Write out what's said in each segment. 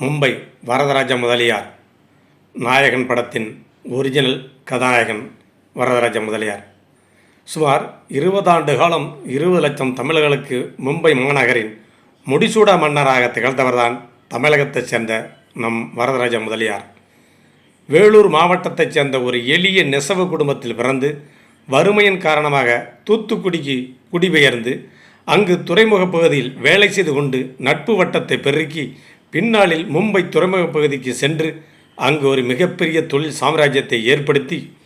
மும்பை வரதராஜ முதலியார். நாயகன் படத்தின் ஒரிஜினல் கதாநாயகன் வரதராஜ முதலியார். சுமார் இருபதாண்டு காலம் இருபது லட்சம் தமிழர்களுக்கு மும்பை மாநகரின் முடிசூட மன்னராக திகழ்ந்தவர்தான் தமிழகத்தைச் சேர்ந்த நம் வரதராஜ முதலியார். வேலூர் மாவட்டத்தைச் சேர்ந்த ஒரு எளிய நெசவு குடும்பத்தில் பிறந்து வறுமையின் காரணமாக தூத்துக்குடிக்கு குடிபெயர்ந்து அங்கு துறைமுகப் பகுதியில் வேலை செய்து கொண்டு நட்பு வட்டத்தை பெருக்கி பின்னாளில் மும்பை துறைமுகப் பகுதிக்கு சென்று அங்கு ஒரு மிகப்பெரிய தொழில் சாம்ராஜ்யத்தை ஏற்படுத்தி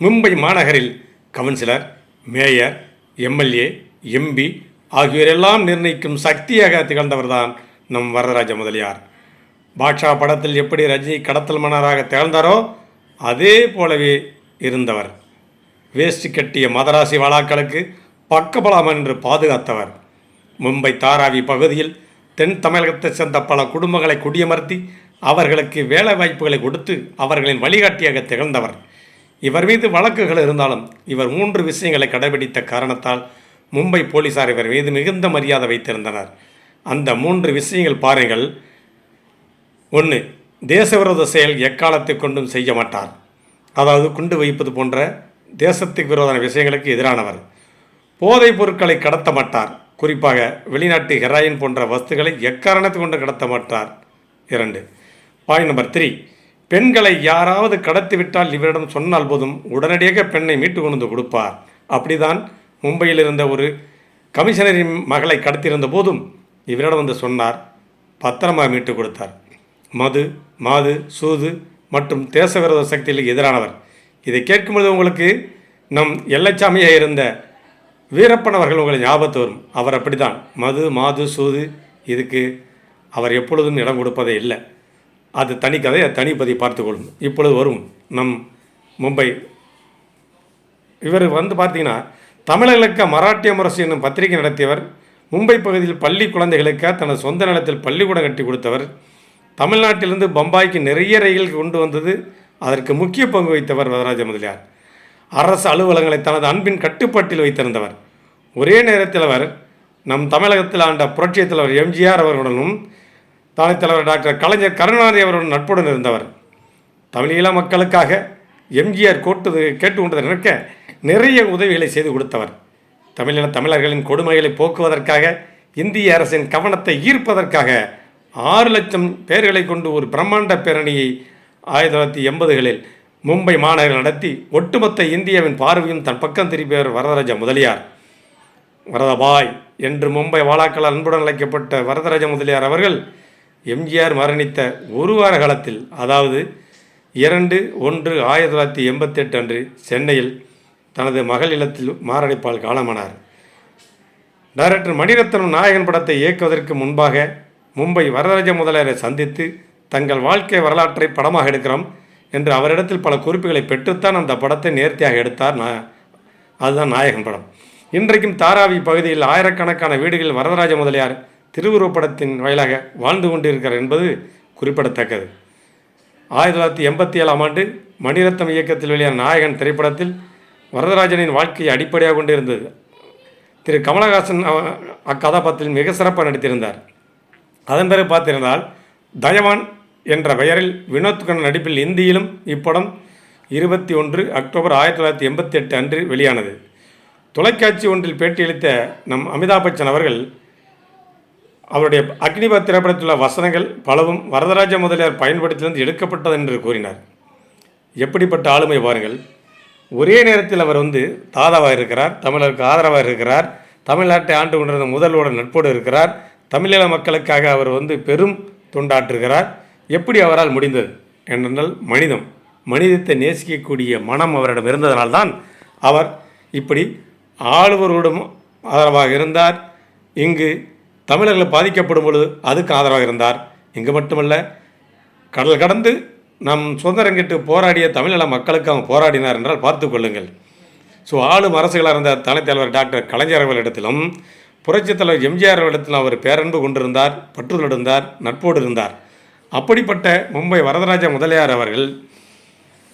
மும்பை மாநகரில் கவுன்சிலர் மேயர் எம்எல்ஏ எம்பி ஆகியோரெல்லாம் நிர்ணயிக்கும் சக்தியாக திகழ்ந்தவர்தான் நம் வரதராஜ முதலியார். பாட்ஷா படத்தில் எப்படி ரஜினி கடத்தல் மன்னராக திகழ்ந்தாரோ அதே போலவே இருந்தவர். வேஷ்டி கட்டிய மதராசி வாழாக்களுக்கு பக்கபலம் என்று பாதுகாத்தவர். மும்பை தாராவி பகுதியில் தென் தமிழகத்தைச் சேர்ந்த பல குடும்பங்களை குடியமர்த்தி அவர்களுக்கு வேலை வாய்ப்புகளை கொடுத்து அவர்களின் வழிகாட்டியாக திகழ்ந்தவர். இவர் மீது வழக்குகள் இருந்தாலும் இவர் மூன்று விஷயங்களை கடைபிடித்த காரணத்தால் மும்பை போலீசார் இவர் மீது மிகுந்த மரியாதை வைத்திருந்தனர். அந்த மூன்று விஷயங்கள் பாருங்கள். ஒன்று தேசவிரோத செயல் எக்காலத்தை கொண்டும் செய்ய மாட்டார். அதாவது குண்டு வைப்பது போன்ற தேசத்துக்கு விரோதமான விஷயங்களுக்கு எதிரானவர். போதைப் பொருட்களை கடத்த மாட்டார். குறிப்பாக வெளிநாட்டு ஹெராயின் போன்ற வஸ்துகளை எக்காரணத்தை கொண்டு கடத்த மாட்டார்? இரண்டு. Point number three. பெண்களை யாராவது கடத்திவிட்டால் இவரிடம் சொன்னால் போதும் உடனடியாக பெண்ணை மீட்டு கொண்டு வந்து கொடுப்பார். அப்படிதான் மும்பையில் இருந்த ஒரு கமிஷனரின் மகளை கடத்தியிருந்த போதும் இவரிடம் வந்து சொன்னார். பத்திரமா மீட்டு கொடுத்தார். மது மாது சூது மற்றும் தேச விரோத சக்திகளுக்கு எதிரானவர். இதை கேட்கும்போது உங்களுக்கு நம் எல்லச்சாமியாக இருந்த வீரப்பன் அவர்கள் உங்களை ஞாபகத்து வரும். அவர் அப்படித்தான். மது மாது சூது இதுக்கு அவர் எப்பொழுதும் இடம் கொடுப்பதே இல்லை. அது தனி கதை அது தனிப்பதி பார்த்துக்கொள்ளும் இப்பொழுது வரும் நம் மும்பை. இவர் வந்து பார்த்தீங்கன்னா தமிழர்களுக்கு மராட்டிய முரசு என்னும் பத்திரிகை நடத்தியவர் மும்பை பகுதியில் பள்ளி குழந்தைகளுக்கு தனது சொந்த நிலத்தில் பள்ளிக்கூடம் கட்டி கொடுத்தவர் தமிழ்நாட்டிலிருந்து பம்பாய்க்கு நிறைய ரயில் கொண்டு வந்தது அதற்கு முக்கிய பங்கு வகித்தவர் வரதராஜ முதலியார். அரசு அலுவலகங்களை தனது அன்பின் கட்டுப்பாட்டில் வைத்திருந்தவர். ஒரே நேரத்தில் அவர் நம் தமிழகத்தில் ஆண்ட புரட்சியத் தலைவர் எம்ஜிஆர் அவர்களுடனும் தலைத் தலைவர் டாக்டர் கலைஞர் கருணாநிதி அவருடன் நட்புடன் இருந்தவர். தமிழீழ மக்களுக்காக எம்ஜிஆர் கோட்டு கேட்டுக்கொண்டதை நினைக்க நிறைய உதவிகளை செய்து கொடுத்தவர். தமிழின தமிழர்களின் கொடுமைகளை போக்குவதற்காக இந்திய அரசின் கவனத்தை ஈர்ப்பதற்காக ஆறு லட்சம் பேர்களை கொண்டு ஒரு பிரம்மாண்ட பேரணியை ஆயிரத்தி தொள்ளாயிரத்தி எண்பதுகளில் மும்பை மாநகரில் நடத்தி ஒட்டுமொத்த இந்தியாவின் பார்வையும் தன் பக்கம் திரும்பியவர் வரதராஜ முதலியார். வரதபாய் என்று மும்பை வாழாக்கள் அன்புடன் அழைக்கப்பட்ட வரதராஜ முதலியார் அவர்கள் எம்ஜிஆர் மரணித்த ஒரு வார காலத்தில் அதாவது இரண்டு ஒன்று ஆயிரத்தி தொள்ளாயிரத்தி எண்பத்தெட்டு அன்று சென்னையில் தனது மகள் இல்லத்தில் மாரடைப்பால் காலமானார். டைரக்டர் மணிரத்னம் நாயகன் படத்தை இயக்குவதற்கு முன்பாக மும்பை வரதராஜ முதலியாரை சந்தித்து தங்கள் வாழ்க்கை வரலாற்றை படமாக எடுக்கிறோம் என்று அவரிடத்தில் பல குறிப்புகளை பெற்றுத்தான் அந்த படத்தை நேர்த்தியாக எடுத்தார் நான் அதுதான் நாயகன் படம். இன்றைக்கும் தாராவி பகுதியில் ஆயிரக்கணக்கான வீடுகளில் வரதராஜ முதலியார் திருவுருவப்படத்தின் வாயிலாக வாழ்ந்து கொண்டிருக்கிறார் என்பது குறிப்பிடத்தக்கது. ஆயிரத்தி தொள்ளாயிரத்தி எண்பத்தி ஏழாம் ஆண்டு மணிரத்னம் இயக்கத்தில் வெளியான நாயகன் திரைப்படத்தில் வரதராஜனின் வாழ்க்கையை அடிப்படையாக கொண்டிருந்தது. திரு. கமலஹாசன் அக்கதாபாத்திரத்தில் மிக சிறப்பாக நடித்திருந்தார். அதன் பிறகு பார்த்திருந்தால் தயவான் என்ற பெயரில் வினோத் கண்ணன் நடிப்பில் இந்தியிலும் இப்படம் இருபத்தி ஒன்று அக்டோபர் ஆயிரத்தி தொள்ளாயிரத்தி எண்பத்தி எட்டு அன்று வெளியானது. தொலைக்காட்சி ஒன்றில் பேட்டியளித்த நம் அமிதாப் பச்சன் அவர்கள் அவருடைய அக்னிபத் திரைப்படத்தில் உள்ள வசனங்கள் பலவும் வரதராஜ முதலியார் பயன்படுத்திலிருந்து எடுக்கப்பட்டது என்று கூறினார். எப்படிப்பட்ட ஆளுமை பாருங்கள். ஒரே நேரத்தில் அவர் வந்து தாதாவாக இருக்கிறார் தமிழருக்கு ஆதரவாக இருக்கிறார் தமிழ்நாட்டை ஆண்டு கொண்டிருந்த முதல்வோட நட்போடு இருக்கிறார் தமிழீழ மக்களுக்காக அவர் வந்து பெரும் தொண்டாற்றுகிறார். எப்படி அவரால் முடிந்தது? என்றால் மனிதம் மனிதத்தை நேசிக்கக்கூடிய மனம் அவரிடம் இருந்ததனால்தான் அவர் இப்படி ஆளுவரோடும் ஆதரவாக இருந்தார். இங்கு தமிழர்கள் பாதிக்கப்படும் பொழுது அதுக்கு ஆதரவாக இருந்தார். இங்கு மட்டுமல்ல கடல் கடந்து நம் சுதந்திரம் கேட்டு போராடிய தமிழீழ மக்களுக்கு அவங்க போராடினார் என்றால் பார்த்து கொள்ளுங்கள். ஸோ ஆளும் அரசுகளாக இருந்த தலைத் தலைவர் டாக்டர் கலைஞர் அவர்களிடத்திலும் புரட்சித் தலைவர் எம்ஜிஆர் அவர்களிடத்திலும் அவர் பேரன்பு கொண்டிருந்தார் பற்றுதல் இருந்தார் நட்போடு இருந்தார். அப்படிப்பட்ட மும்பை வரதராஜ முதலியார் அவர்கள்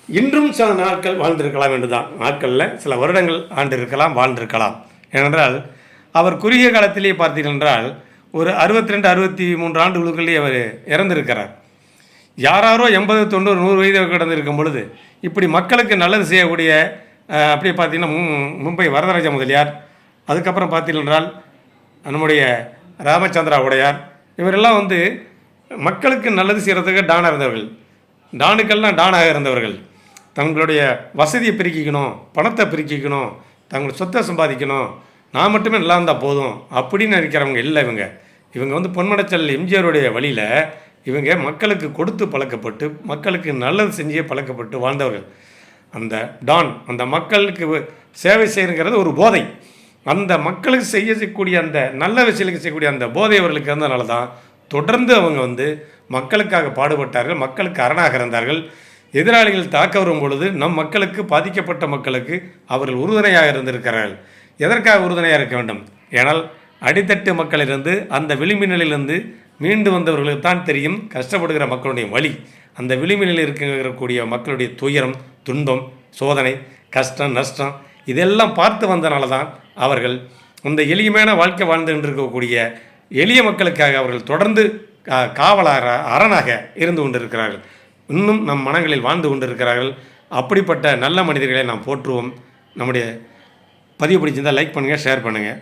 இன்றும் சில நாட்கள் வாழ்ந்திருக்கலாம் என்றுதான். நாட்களில் சில வருடங்கள் ஆண்டிருக்கலாம் வாழ்ந்திருக்கலாம். ஏனென்றால் அவர் குறுகிய காலத்திலேயே பார்த்தீர்கள் என்றால் ஒரு அறுபத்தி ரெண்டு அறுபத்தி மூன்று ஆண்டுகளுக்குள்ளேயே அவர் இறந்திருக்கிறார். யாராரோ எண்பது தொண்ணூறு நூறு வயது கிடந்திருக்கும் பொழுது இப்படி மக்களுக்கு நல்லது செய்யக்கூடிய அப்படியே பார்த்தீங்கன்னா மும்- மும்பை வரதராஜ முதலியார் அதுக்கப்புறம் பார்த்தீர்கள் என்றால் நம்முடைய ராமச்சந்திரா உடையார் இவரெல்லாம் வந்து மக்களுக்கு நல்லது செய்கிறதுக்கு டானாக இருந்தவர்கள். டானுக்கள்லாம் டானாக இருந்தவர்கள். தங்களுடைய வசதியை பெருக்கிக்கணும் பணத்தை பிரிக்கிக்கணும் தங்களுடைய சொத்தை சம்பாதிக்கணும். நான் மட்டுமே நல்லா இருந்தால் போதும் அப்படின்னு நினைக்கிறவங்க இல்லை இவங்க. இவங்க வந்து பொன்மடச்சல் எம்ஜிஆருடைய வழியில் இவங்க மக்களுக்கு கொடுத்து பழக்கப்பட்டு மக்களுக்கு நல்லது செஞ்சே பழக்கப்பட்டு வாழ்ந்தவர்கள். அந்த டான் அந்த மக்களுக்கு சேவை செய்யுங்கிறது ஒரு போதை. அந்த மக்களுக்கு செய்யக்கூடிய அந்த நல்ல விஷயங்களுக்கு செய்யக்கூடிய அந்த போதை அவர்களுக்கு இருந்தனால தான் தொடர்ந்து அவங்க வந்து மக்களுக்காக பாடுபட்டார்கள் மக்களுக்கு அரணாக இருந்தார்கள். எதிராளிகள் தாக்க வரும் பொழுது நம் மக்களுக்கு பாதிக்கப்பட்ட மக்களுக்கு அவர்கள் உறுதுணையாக இருந்திருக்கிறார்கள். எதற்காக உறுதுணையாக இருக்க வேண்டும்? ஏனால் அடித்தட்டு மக்களிலிருந்து அந்த விளிம்பு நிலையிலிருந்து மீண்டு வந்தவர்களுக்கு தான் தெரியும் கஷ்டப்படுகிற மக்களுடைய வழி அந்த விளிம்பு நிலையில் இருக்கக்கூடிய மக்களுடைய துயரம் துன்பம் சோதனை கஷ்டம் நஷ்டம் இதெல்லாம் பார்த்து வந்தனால தான் அவர்கள் இந்த எளிமையான வாழ்க்கை வாழ்ந்து கொண்டிருக்கக்கூடிய எளிய மக்களுக்காக அவர்கள் தொடர்ந்து கா- காவலாக அரணாக இருந்து கொண்டிருக்கிறார்கள். இன்னும் நம் மனங்களில் வாழ்ந்து கொண்டிருக்கிறார்கள். அப்படிப்பட்ட நல்ல மனிதர்களை நாம் போற்றுவோம். நம்முடைய பதிவு பிடிச்சிருந்தால் லைக் பண்ணுங்கள் ஷேர் பண்ணுங்கள்